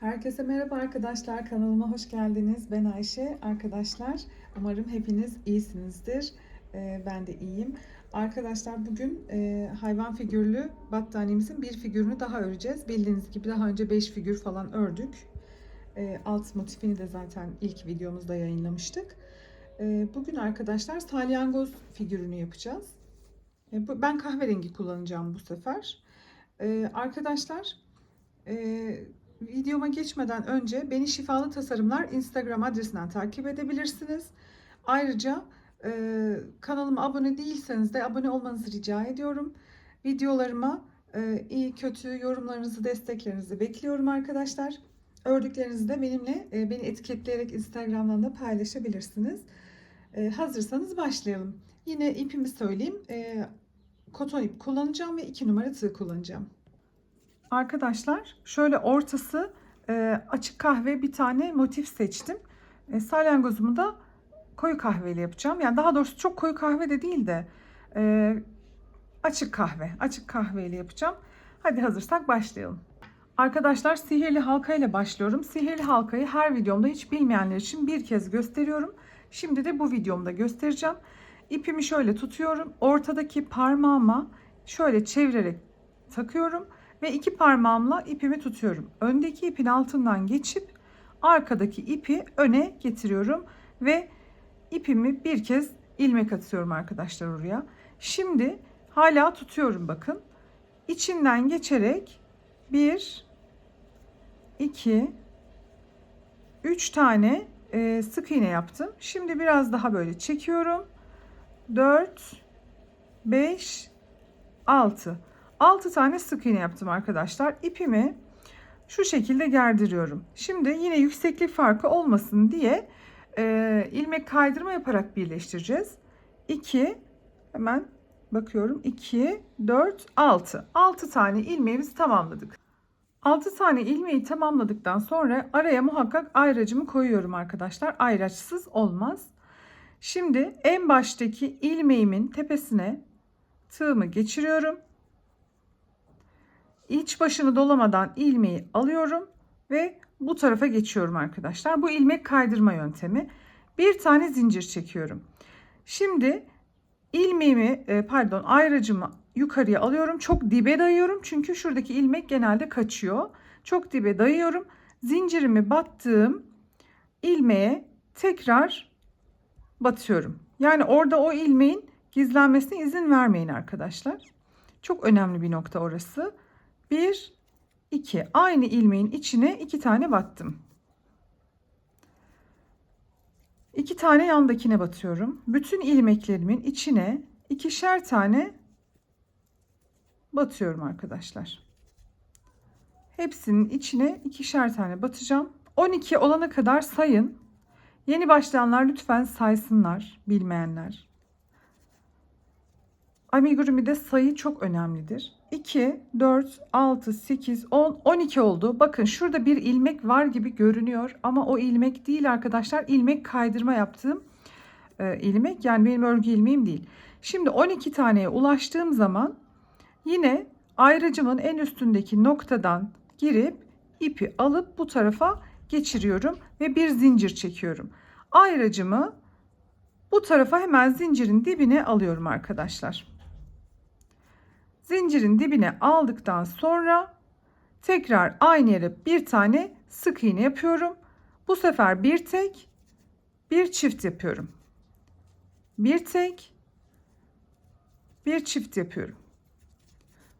Herkese merhaba arkadaşlar. Kanalıma hoş geldiniz. Ben Ayşe. Arkadaşlar umarım hepiniz iyisinizdir. Ee, ben de iyiyim. Arkadaşlar bugün e, hayvan figürlü battaniyemizin bir figürünü daha öreceğiz. Bildiğiniz gibi daha önce 5 figür falan ördük. E, alt motifini de zaten ilk videomuzda yayınlamıştık. E, bugün arkadaşlar salyangoz figürünü yapacağız. E, bu- ben kahverengi kullanacağım bu sefer. E, arkadaşlar e, videoma geçmeden önce beni Şifalı Tasarımlar Instagram adresinden takip edebilirsiniz. Ayrıca e, kanalıma abone değilseniz de abone olmanızı rica ediyorum. Videolarıma e, iyi kötü yorumlarınızı, desteklerinizi bekliyorum arkadaşlar. Ördüklerinizi de benimle e, beni etiketleyerek Instagram'dan da paylaşabilirsiniz. E, hazırsanız başlayalım. Yine ipimi söyleyeyim. E, koton ip kullanacağım ve 2 numara tığ kullanacağım. Arkadaşlar şöyle ortası e, açık kahve bir tane motif seçtim. E, salyangozumu da koyu kahveyle yapacağım. Yani daha doğrusu çok koyu kahve de değil de e, açık kahve. Açık kahveyle yapacağım. Hadi hazırsak başlayalım. Arkadaşlar sihirli halka ile başlıyorum. Sihirli halkayı her videomda hiç bilmeyenler için bir kez gösteriyorum. Şimdi de bu videomda göstereceğim. İpimi şöyle tutuyorum. Ortadaki parmağıma şöyle çevirerek takıyorum ve iki parmağımla ipimi tutuyorum. Öndeki ipin altından geçip arkadaki ipi öne getiriyorum ve ipimi bir kez ilmek atıyorum arkadaşlar oraya. Şimdi hala tutuyorum bakın. İçinden geçerek 1 2 3 tane e, sık iğne yaptım. Şimdi biraz daha böyle çekiyorum. 4 5 6 6 tane sık iğne yaptım arkadaşlar. İpimi şu şekilde gerdiriyorum. Şimdi yine yükseklik farkı olmasın diye e, ilmek kaydırma yaparak birleştireceğiz. 2 hemen bakıyorum 2 4 6 6 tane ilmeğimizi tamamladık. 6 tane ilmeği tamamladıktan sonra araya muhakkak ayracımı koyuyorum arkadaşlar. Ayraçsız olmaz. Şimdi en baştaki ilmeğimin tepesine tığımı geçiriyorum. İç başını dolamadan ilmeği alıyorum ve bu tarafa geçiyorum arkadaşlar. Bu ilmek kaydırma yöntemi. Bir tane zincir çekiyorum. Şimdi ilmeğimi e, pardon ayracımı yukarıya alıyorum. Çok dibe dayıyorum çünkü şuradaki ilmek genelde kaçıyor. Çok dibe dayıyorum. Zincirimi battığım ilmeğe tekrar batıyorum. Yani orada o ilmeğin gizlenmesine izin vermeyin arkadaşlar. Çok önemli bir nokta orası. 1 2 aynı ilmeğin içine iki tane battım. İki tane yandakine batıyorum. Bütün ilmeklerimin içine ikişer tane batıyorum arkadaşlar. Hepsinin içine ikişer tane batacağım. 12 olana kadar sayın. Yeni başlayanlar lütfen saysınlar, bilmeyenler. Amigurumi'de sayı çok önemlidir. 2, 4, 6, 8, 10, 12 oldu. Bakın şurada bir ilmek var gibi görünüyor ama o ilmek değil arkadaşlar. İlmek kaydırma yaptığım e, ilmek yani benim örgü ilmeğim değil. Şimdi 12 taneye ulaştığım zaman yine ayrıcımın en üstündeki noktadan girip ipi alıp bu tarafa geçiriyorum ve bir zincir çekiyorum. Ayrıcımı bu tarafa hemen zincirin dibine alıyorum arkadaşlar. Zincirin dibine aldıktan sonra tekrar aynı yere bir tane sık iğne yapıyorum. Bu sefer bir tek bir çift yapıyorum. Bir tek bir çift yapıyorum.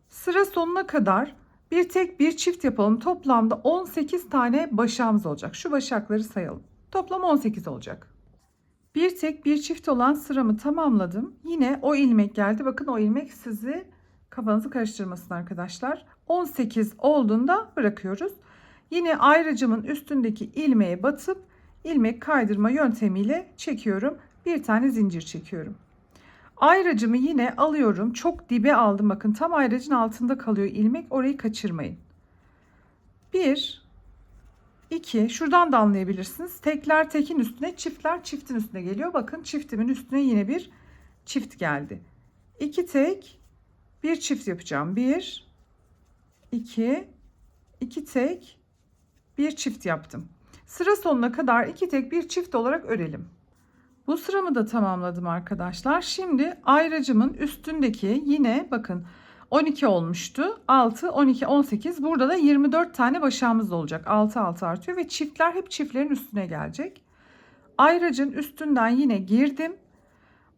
Sıra sonuna kadar bir tek bir çift yapalım. Toplamda 18 tane başağımız olacak. Şu başakları sayalım. Toplam 18 olacak. Bir tek bir çift olan sıramı tamamladım. Yine o ilmek geldi. Bakın o ilmek sizi kafanızı karıştırmasın arkadaşlar. 18 olduğunda bırakıyoruz. Yine ayrıcımın üstündeki ilmeğe batıp ilmek kaydırma yöntemiyle çekiyorum. Bir tane zincir çekiyorum. Ayracımı yine alıyorum. Çok dibe aldım. Bakın tam ayracın altında kalıyor ilmek. Orayı kaçırmayın. 1 2 şuradan da anlayabilirsiniz. Tekler tekin üstüne, çiftler çiftin üstüne geliyor. Bakın çiftimin üstüne yine bir çift geldi. 2 tek, bir çift yapacağım. 1 2 2 tek, bir çift yaptım. Sıra sonuna kadar iki tek bir çift olarak örelim. Bu sıramı da tamamladım arkadaşlar. Şimdi ayracımın üstündeki yine bakın 12 olmuştu. 6, 12, 18. Burada da 24 tane başağımız olacak. 6, 6 artıyor ve çiftler hep çiftlerin üstüne gelecek. Ayracın üstünden yine girdim.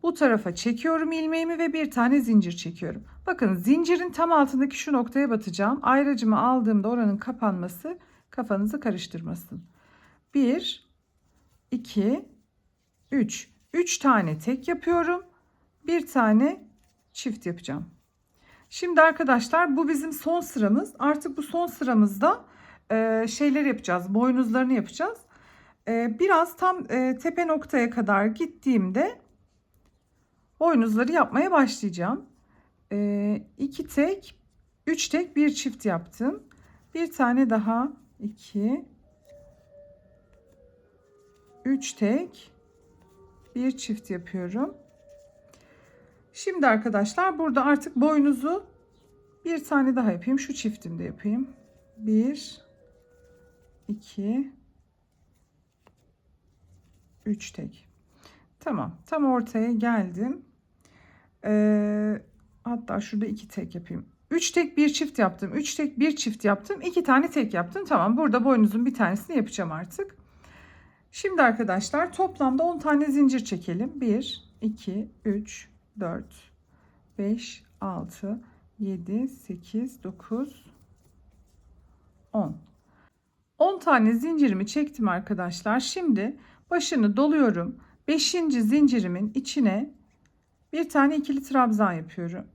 Bu tarafa çekiyorum ilmeğimi ve bir tane zincir çekiyorum. Bakın zincirin tam altındaki şu noktaya batacağım. Ayracımı aldığımda oranın kapanması kafanızı karıştırmasın. 1, 2, 3. 3 tane tek yapıyorum. Bir tane çift yapacağım. Şimdi arkadaşlar bu bizim son sıramız. Artık bu son sıramızda e, şeyler yapacağız. Boynuzlarını yapacağız. E, biraz tam e, tepe noktaya kadar gittiğimde boynuzları yapmaya başlayacağım. E, iki tek, üç tek, bir çift yaptım. Bir tane daha, iki, üç tek, bir çift yapıyorum. Şimdi arkadaşlar burada artık boynuzu bir tane daha yapayım. Şu çiftimde yapayım. Bir, iki, üç tek. Tamam. Tam ortaya geldim. Ee, hatta şurada iki tek yapayım. Üç tek bir çift yaptım. Üç tek bir çift yaptım. iki tane tek yaptım. Tamam. Burada boynuzun bir tanesini yapacağım artık. Şimdi arkadaşlar toplamda 10 tane zincir çekelim. 1, 2, 3, 4, 5, 6, 7, 8, 9, 10. 10 tane zincirimi çektim arkadaşlar. Şimdi başını doluyorum. 5. zincirimin içine bir tane ikili trabzan yapıyorum.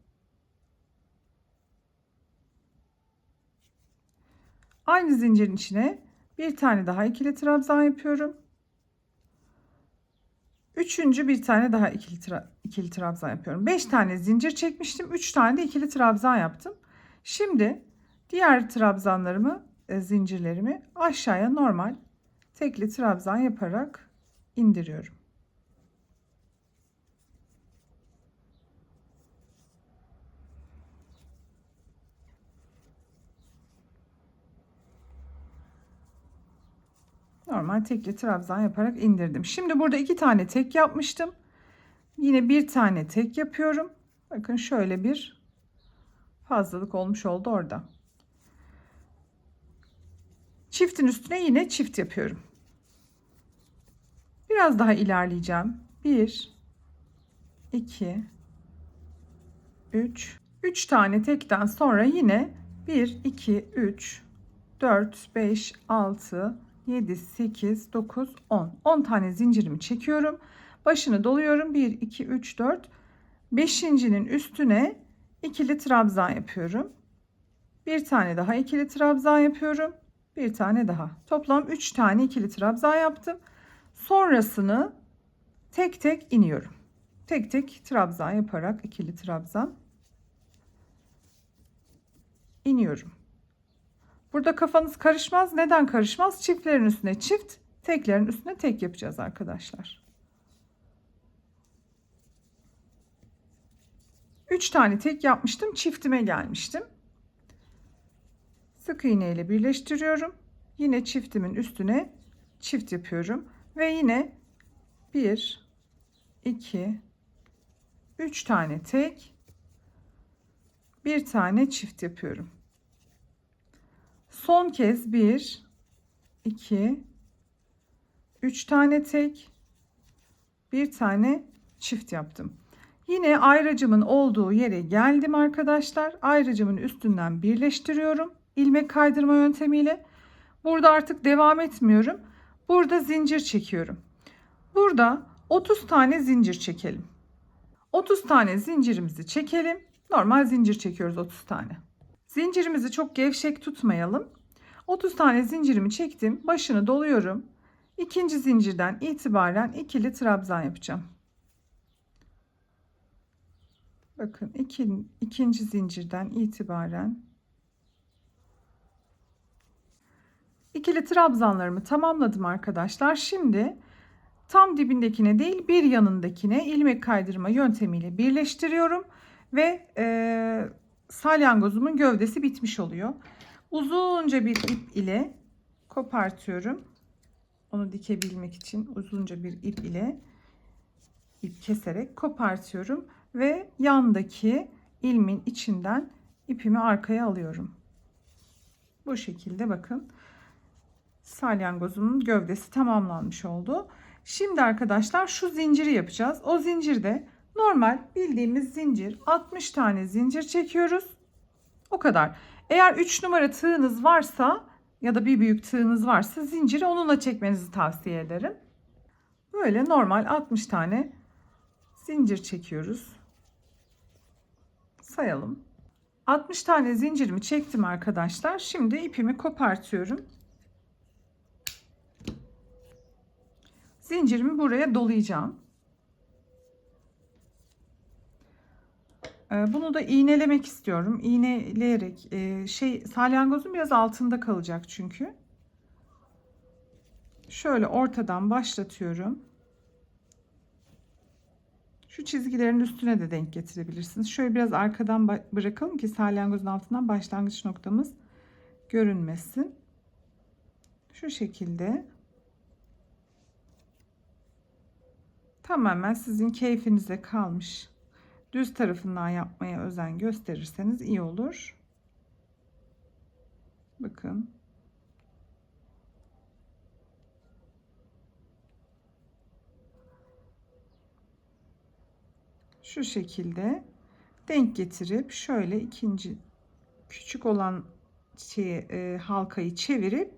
Aynı zincirin içine bir tane daha ikili trabzan yapıyorum. Üçüncü bir tane daha ikili, tra ikili trabzan yapıyorum. Beş tane zincir çekmiştim. Üç tane de ikili trabzan yaptım. Şimdi diğer trabzanlarımı, e, zincirlerimi aşağıya normal tekli trabzan yaparak indiriyorum. Normal tekli trabzan yaparak indirdim. Şimdi burada iki tane tek yapmıştım. Yine bir tane tek yapıyorum. Bakın şöyle bir fazlalık olmuş oldu orada. Çiftin üstüne yine çift yapıyorum. Biraz daha ilerleyeceğim. 1 2 3 3 tane tekten sonra yine 1 2 3 4 5 6 7, 8, 9, 10. 10 tane zincirimi çekiyorum. Başını doluyorum. 1, 2, 3, 4. Beşincinin üstüne ikili trabzan yapıyorum. Bir tane daha ikili trabzan yapıyorum. Bir tane daha. Toplam 3 tane ikili trabzan yaptım. Sonrasını tek tek iniyorum. Tek tek trabzan yaparak ikili trabzan iniyorum. Burada kafanız karışmaz. Neden karışmaz? Çiftlerin üstüne çift, teklerin üstüne tek yapacağız arkadaşlar. 3 tane tek yapmıştım. Çiftime gelmiştim. Sık iğne ile birleştiriyorum. Yine çiftimin üstüne çift yapıyorum. Ve yine 1, 2, 3 tane tek, bir tane çift yapıyorum. Son kez 1 2 3 tane tek bir tane çift yaptım. Yine ayracımın olduğu yere geldim arkadaşlar. Ayracımın üstünden birleştiriyorum. ilmek kaydırma yöntemiyle. Burada artık devam etmiyorum. Burada zincir çekiyorum. Burada 30 tane zincir çekelim. 30 tane zincirimizi çekelim. Normal zincir çekiyoruz 30 tane. Zincirimizi çok gevşek tutmayalım. 30 tane zincirimi çektim. Başını doluyorum. İkinci zincirden itibaren ikili trabzan yapacağım. Bakın iki, ikinci zincirden itibaren ikili trabzanlarımı tamamladım arkadaşlar. Şimdi tam dibindekine değil bir yanındakine ilmek kaydırma yöntemiyle birleştiriyorum ve e, salyangozumun gövdesi bitmiş oluyor. Uzunca bir ip ile kopartıyorum. Onu dikebilmek için uzunca bir ip ile ip keserek kopartıyorum ve yandaki ilmin içinden ipimi arkaya alıyorum. Bu şekilde bakın salyangozumun gövdesi tamamlanmış oldu. Şimdi arkadaşlar şu zinciri yapacağız. O zincirde normal bildiğimiz zincir 60 tane zincir çekiyoruz. O kadar. Eğer 3 numara tığınız varsa ya da bir büyük tığınız varsa zinciri onunla çekmenizi tavsiye ederim. Böyle normal 60 tane zincir çekiyoruz. Sayalım. 60 tane zincirimi çektim arkadaşlar. Şimdi ipimi kopartıyorum. Zincirimi buraya dolayacağım. Bunu da iğnelemek istiyorum. İğneleyerek e, şey salyangozun biraz altında kalacak çünkü. Şöyle ortadan başlatıyorum. Şu çizgilerin üstüne de denk getirebilirsiniz. Şöyle biraz arkadan bırakalım ki salyangozun altından başlangıç noktamız görünmesin. Şu şekilde. Tamamen sizin keyfinize kalmış. Düz tarafından yapmaya özen gösterirseniz iyi olur. Bakın. Şu şekilde denk getirip şöyle ikinci küçük olan şeyi, e, halkayı çevirip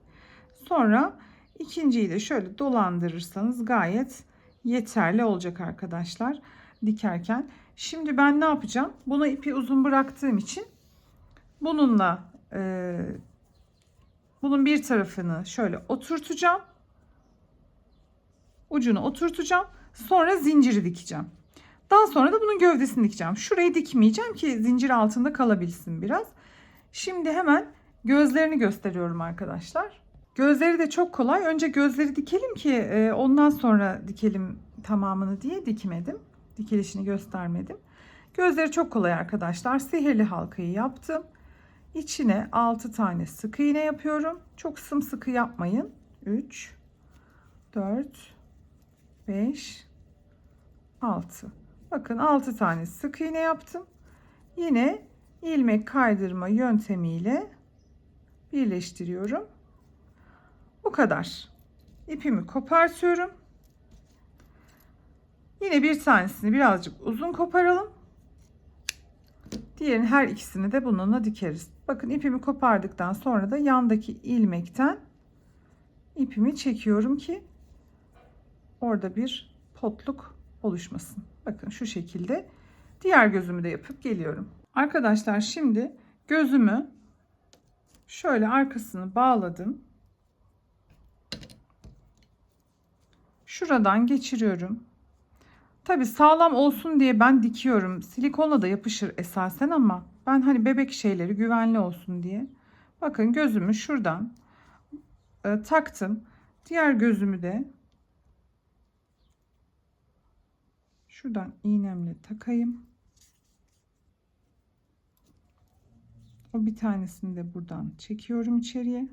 sonra ikinciyi de şöyle dolandırırsanız gayet yeterli olacak arkadaşlar dikerken. Şimdi ben ne yapacağım? Bunu ipi uzun bıraktığım için bununla e, bunun bir tarafını şöyle oturtacağım. Ucunu oturtacağım. Sonra zinciri dikeceğim. Daha sonra da bunun gövdesini dikeceğim. Şurayı dikmeyeceğim ki zincir altında kalabilsin biraz. Şimdi hemen gözlerini gösteriyorum arkadaşlar. Gözleri de çok kolay. Önce gözleri dikelim ki e, ondan sonra dikelim tamamını diye dikmedim. Dikilişini göstermedim. Gözleri çok kolay arkadaşlar. Sihirli halkayı yaptım. İçine 6 tane sık iğne yapıyorum. Çok sımsıkı yapmayın. 3 4 5 6 Bakın 6 tane sık iğne yaptım. Yine ilmek kaydırma yöntemiyle birleştiriyorum. Bu kadar. İpimi kopartıyorum. Yine bir tanesini birazcık uzun koparalım. Diğerin her ikisini de bununla dikeriz. Bakın ipimi kopardıktan sonra da yandaki ilmekten ipimi çekiyorum ki orada bir potluk oluşmasın. Bakın şu şekilde diğer gözümü de yapıp geliyorum. Arkadaşlar şimdi gözümü şöyle arkasını bağladım. Şuradan geçiriyorum. Tabi sağlam olsun diye ben dikiyorum. Silikonla da yapışır esasen ama ben hani bebek şeyleri güvenli olsun diye. Bakın gözümü şuradan e, taktım. Diğer gözümü de şuradan iğnemle takayım. O bir tanesini de buradan çekiyorum içeriye.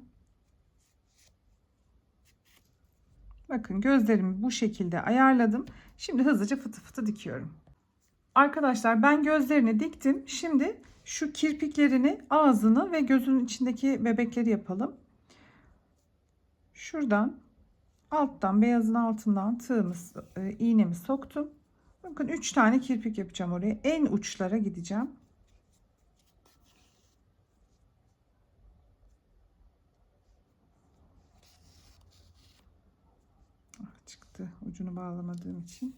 Bakın gözlerimi bu şekilde ayarladım. Şimdi hızlıca fıtı fıtı dikiyorum. Arkadaşlar ben gözlerini diktim. Şimdi şu kirpiklerini, ağzını ve gözünün içindeki bebekleri yapalım. Şuradan alttan beyazın altından tığımız, e, iğnemi soktum. Bakın 3 tane kirpik yapacağım oraya. En uçlara gideceğim. Ucunu bağlamadığım için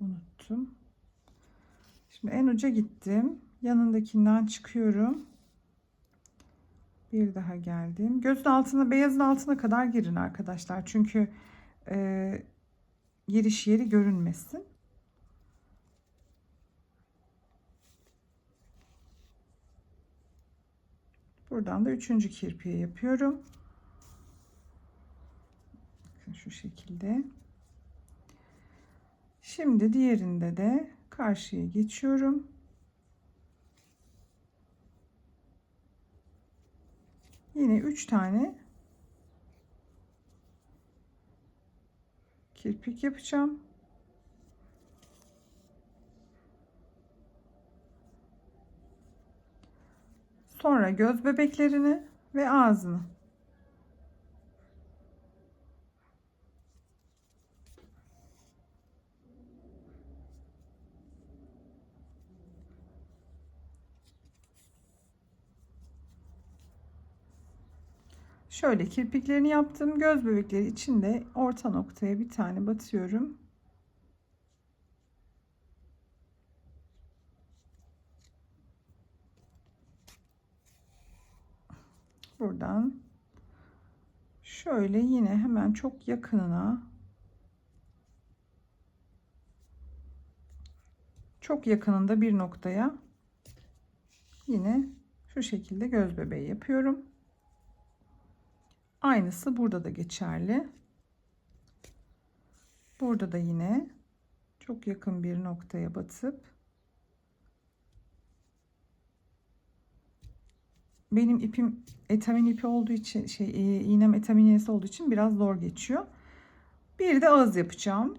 unuttum. Şimdi en uca gittim. Yanındakinden çıkıyorum. Bir daha geldim. Gözün altına, beyazın altına kadar girin arkadaşlar. Çünkü e, giriş yeri görünmesin. Buradan da üçüncü kirpiği yapıyorum Bakın şu şekilde. Şimdi diğerinde de karşıya geçiyorum. Yine 3 tane kirpik yapacağım. Sonra göz bebeklerini ve ağzını Şöyle kirpiklerini yaptım. Göz bebekleri için de orta noktaya bir tane batıyorum. Buradan şöyle yine hemen çok yakınına çok yakınında bir noktaya yine şu şekilde göz bebeği yapıyorum. Aynısı burada da geçerli. Burada da yine çok yakın bir noktaya batıp benim ipim etamin ipi olduğu için şey e, iğnem etamin iğnesi olduğu için biraz zor geçiyor. Bir de ağız yapacağım.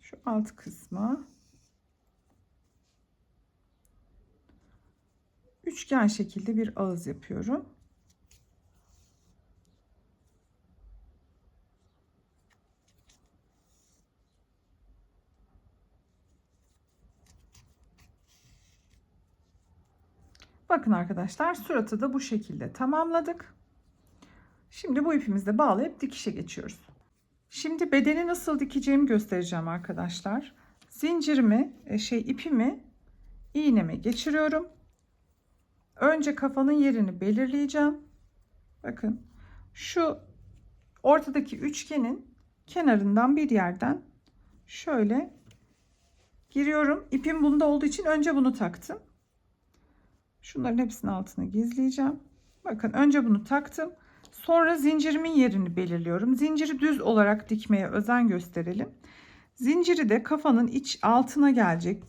Şu alt kısma üçgen şekilde bir ağız yapıyorum. Bakın arkadaşlar suratı da bu şekilde tamamladık. Şimdi bu ipimizle bağlayıp dikişe geçiyoruz. Şimdi bedeni nasıl dikeceğimi göstereceğim arkadaşlar. Zincirimi, e, şey ipimi iğneme geçiriyorum. Önce kafanın yerini belirleyeceğim. Bakın şu ortadaki üçgenin kenarından bir yerden şöyle giriyorum. İpim bunda olduğu için önce bunu taktım. Şunların hepsinin altına gizleyeceğim. Bakın önce bunu taktım. Sonra zincirimin yerini belirliyorum. Zinciri düz olarak dikmeye özen gösterelim. Zinciri de kafanın iç altına gelecek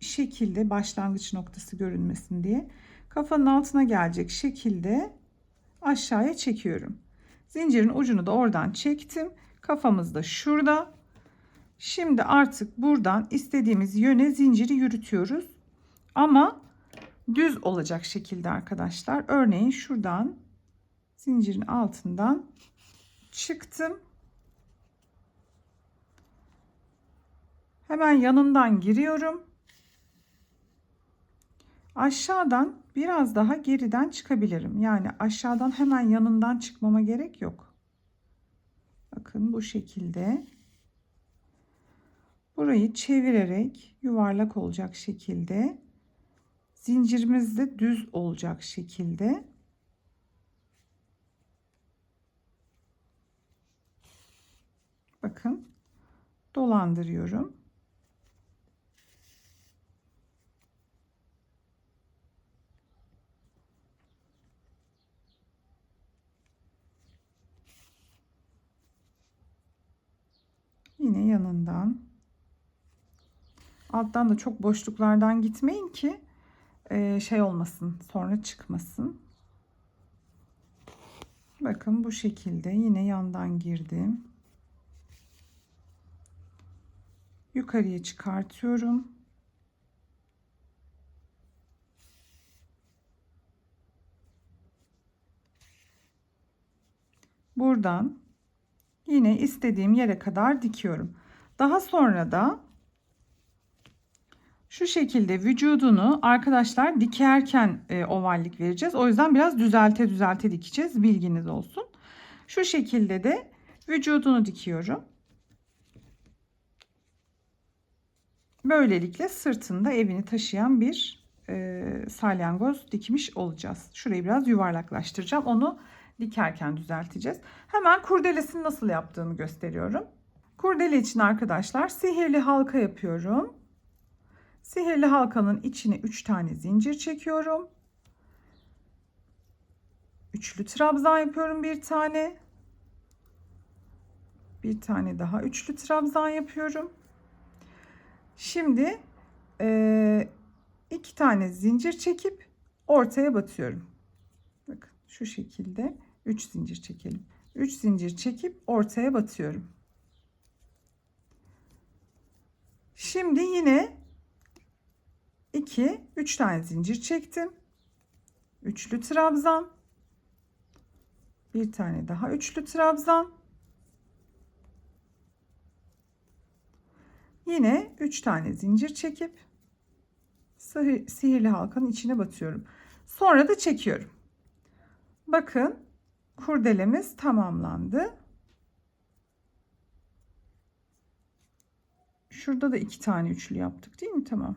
şekilde başlangıç noktası görünmesin diye kafanın altına gelecek şekilde aşağıya çekiyorum. Zincirin ucunu da oradan çektim. Kafamız da şurada. Şimdi artık buradan istediğimiz yöne zinciri yürütüyoruz. Ama düz olacak şekilde arkadaşlar. Örneğin şuradan zincirin altından çıktım. Hemen yanından giriyorum. Aşağıdan biraz daha geriden çıkabilirim. Yani aşağıdan hemen yanından çıkmama gerek yok. Bakın bu şekilde. Burayı çevirerek yuvarlak olacak şekilde zincirimiz de düz olacak şekilde bakın dolandırıyorum. Yine yanından alttan da çok boşluklardan gitmeyin ki e, şey olmasın sonra çıkmasın. Bakın bu şekilde yine yandan girdim. Yukarıya çıkartıyorum. Buradan yine istediğim yere kadar dikiyorum. Daha sonra da şu şekilde vücudunu arkadaşlar dikerken e, ovallik vereceğiz. O yüzden biraz düzelte düzelte dikeceğiz. Bilginiz olsun. Şu şekilde de vücudunu dikiyorum. Böylelikle sırtında evini taşıyan bir e, salyangoz dikmiş olacağız. Şurayı biraz yuvarlaklaştıracağım. Onu dikerken düzelteceğiz. Hemen kurdelesini nasıl yaptığımı gösteriyorum. Kurdele için arkadaşlar sihirli halka yapıyorum. Sihirli halkanın içine 3 tane zincir çekiyorum. Üçlü trabzan yapıyorum bir tane. Bir tane daha üçlü trabzan yapıyorum. Şimdi e, iki tane zincir çekip ortaya batıyorum. Bakın şu şekilde 3 zincir çekelim. 3 zincir çekip ortaya batıyorum. Şimdi yine 2 3 tane zincir çektim. Üçlü trabzan. Bir tane daha üçlü trabzan. Yine 3 tane zincir çekip sihir- sihirli halkanın içine batıyorum. Sonra da çekiyorum. Bakın kurdelemiz tamamlandı. Şurada da iki tane üçlü yaptık değil mi? Tamam.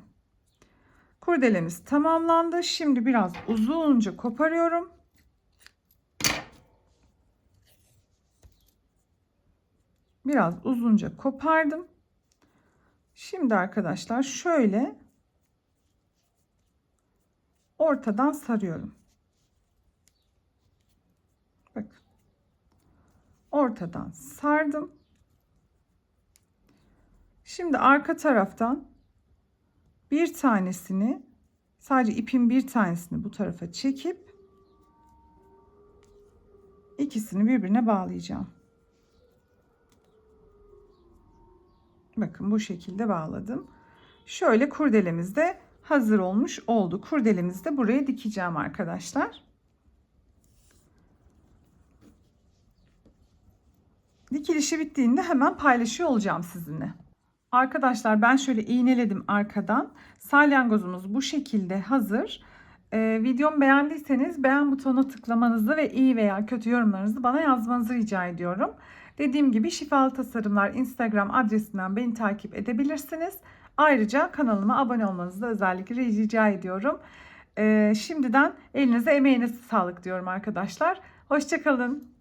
Kurdelemiz tamamlandı. Şimdi biraz uzunca koparıyorum. Biraz uzunca kopardım. Şimdi arkadaşlar şöyle ortadan sarıyorum. Ortadan sardım. Şimdi arka taraftan bir tanesini sadece ipin bir tanesini bu tarafa çekip ikisini birbirine bağlayacağım. Bakın bu şekilde bağladım. Şöyle kurdelemiz de hazır olmuş oldu. Kurdelemizi de buraya dikeceğim arkadaşlar. Dikilişi bittiğinde hemen paylaşıyor olacağım sizinle. Arkadaşlar ben şöyle iğneledim arkadan. Salyangozumuz bu şekilde hazır. Ee, videomu beğendiyseniz beğen butonuna tıklamanızı ve iyi veya kötü yorumlarınızı bana yazmanızı rica ediyorum. Dediğim gibi şifalı tasarımlar Instagram adresinden beni takip edebilirsiniz. Ayrıca kanalıma abone olmanızı da özellikle rica ediyorum. Ee, şimdiden elinize emeğinize sağlık diyorum arkadaşlar. Hoşçakalın.